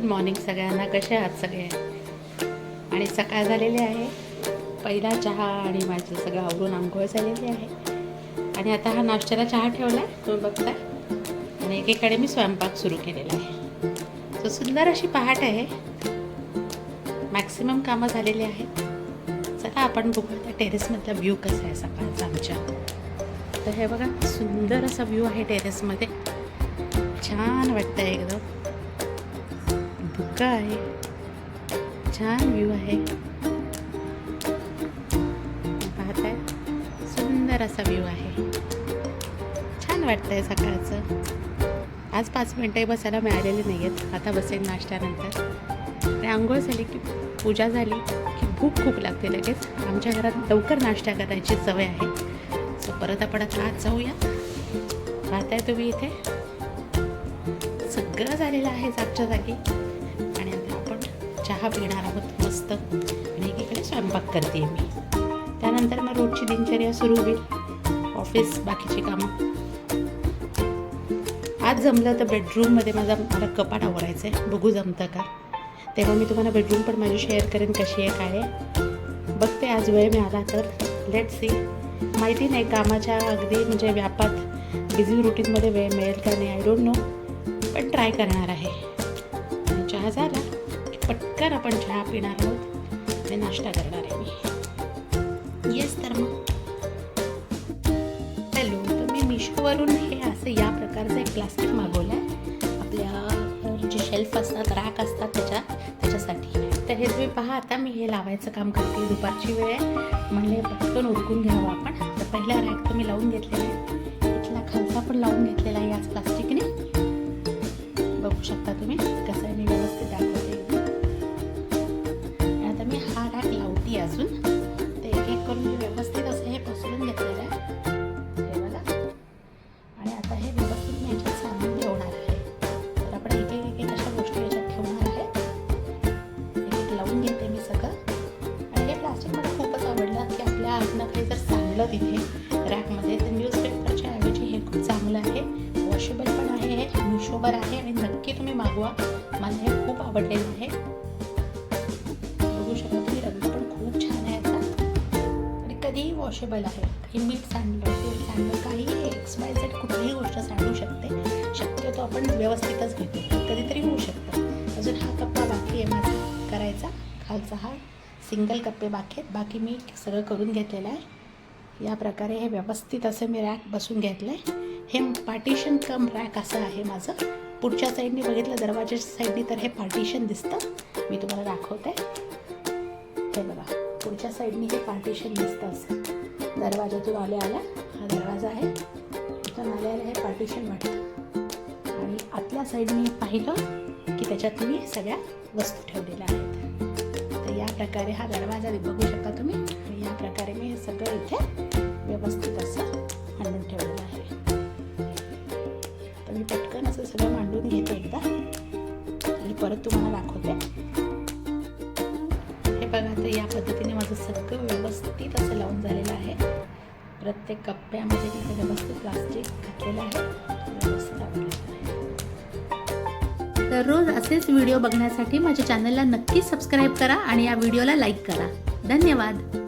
Good morning सगळ्यांना कसे आहात सगळे? आणि सकाळ झालेली आहे. पहिला चहा आणि माझं सगळं आवरून आंघोळ झालेली आहे. आणि आता हा नाश्त्याला चहा ठेवला आहे तुम्ही बघताय. आणि एकीकडे मी स्वयंपाक सुरू केलेला आहे. सो सुंदर अशी पहाट आहे. मॅक्सिमम कामं झालेली आहेत. चला आपण बघू त्या टेरेसमधला व्ह्यू कसा आहे सकाळचा आमच्या. तर हे बघा सुंदर असा व्ह्यू आहे टेरेसमध्ये. छान वाटतं एकदम. धुका आहे. छान व्ह्यू आहे. पाहताय? सुंदर असा व्ह्यू आहे. छान वाटतंय सकाळचं. आज पाच मिनटंही बसायला मिळालेली नाही आहेत आता बसेल नाश्त्यानंतर. आणि आंघोळ झाली की पूजा झाली की भूक खूप लागते लगेच. आमच्या घरात लवकर नाश्ता करायची सवय आहे. सो परत आपण आता आज जाऊया. पाहताय तुम्ही इथे? सगळं झालेलं आहे जागच्या जागी. चहा पिणार आहोत मस्त. आणि एकीकडे स्वयंपाक करते मी. त्यानंतर मग रोजची दिनचर्या सुरू होईल. ऑफिस बाकीची कामं. आज जमलं तर बेडरूममध्ये माझा मला कपाट आवडायचं आहे बघू जमतं का? तेव्हा मी तुम्हाला बेडरूम पण माझी शेअर करेन कशी आहे काय आहे. बघते आज वेळ मिळाला तर. लेट सी माहिती नाही कामाच्या अगदी म्हणजे व्यापात बिझी रुटीनमध्ये वेळ मिळेल का नाही आय डोंट नो पण ट्राय करणार आहे. चहा झाला. पटकन आपण चहा पिणार आहोत. आणि नाश्ता करणार आहे मी. येस तर मग. हॅलो तर मी मिशोवरून हे असं या प्रकारचं एक प्लास्टिक मागवलं आहे आपल्या जे शेल्फ असतात रॅक असतात त्याच्या त्याच्यासाठी. तर हे तुम्ही पहा आता मी हे लावायचं काम करते. दुपारची वेळ आहे. म्हणजे पटकन उरकून घ्यावं आपण. तर पहिला रॅक तुम्ही लावून घेतलेला आहे. इथला खालचा पण लावून घेतलेला आहे याच प्लास्टिकने बघू शकता तुम्ही कसं आहे मी व्यवस्थित आता हे व्यवस्थित मी याच्यात सामान ठेवणार आहे. तर आपण एक एक एक अशा गोष्टी याच्यात ठेवणार आहे. एक एक लावून घेते मी सगळं. आणि हे प्लास्टिक मला खूपच आवडलं की आपल्या आतनं काही जर चांगलं तिथे रॅकमध्ये तर न्यूजपेपरच्या ऐवजी हे खूप चांगलं आहे. वॉशेबल पण आहे हे मिशोवर आहे आणि नक्की तुम्ही मागवा. मला हे खूप आवडलेलं आहे. बघू शकता तुम्ही रंग पण खूप छान आहे याचा आणि कधीही वॉशेबल आहे. काही मीठ सांडलं तेल सांडलं काही कुठलीही गोष्ट सांडू शकते. शक्यतो आपण व्यवस्थितच घेतो. कधीतरी होऊ शकतं. अजून हा कप्पा बाकी आहे माझा. करायचा. खालचा हा. सिंगल कप्पे बाकी आहेत. बाकी मी सगळं करून घेतलेलं आहे. या प्रकारे हे व्यवस्थित असं मी रॅक बसून घेतलं आहे हे पार्टिशन कम रॅक असं आहे माझं. पुढच्या साईडनी बघितलं दरवाजाच्या साईडनी तर हे पार्टिशन दिसतं. मी तुम्हाला दाखवते. हे बघा. पुढच्या साईडनी हे पार्टिशन दिसतं असं. दरवाजातून आल्या आल्या हा दरवाजा आहे. पार्टिशन वाटलं आणि आतल्या साईडने पाहिलं की त्याच्यात मी सगळ्या वस्तू ठेवलेल्या आहेत. तर या प्रकारे हा दरवाजा बघू शकता तुम्ही. आणि या प्रकारे मी हे सगळं इथे व्यवस्थित असं मांडून ठेवलेलं आहे. तर मी पटकन असं सगळं मांडून घेते एकदा. आणि परत तुम्हाला दाखवते. हे बघा तर या पद्धतीने माझं सगळं व्यवस्थित असं लावून झालेलं आहे. प्रत्येक कप्प्यामध्ये तिथे व्यवस्थित प्लास्टिक घातलेलं आहे. व्यवस्थित आवडलेलं दररोज असेच व्हिडिओ बघण्यासाठी माझ्या चॅनलला नक्की सबस्क्राईब करा आणि या व्हिडिओला लाईक करा. धन्यवाद.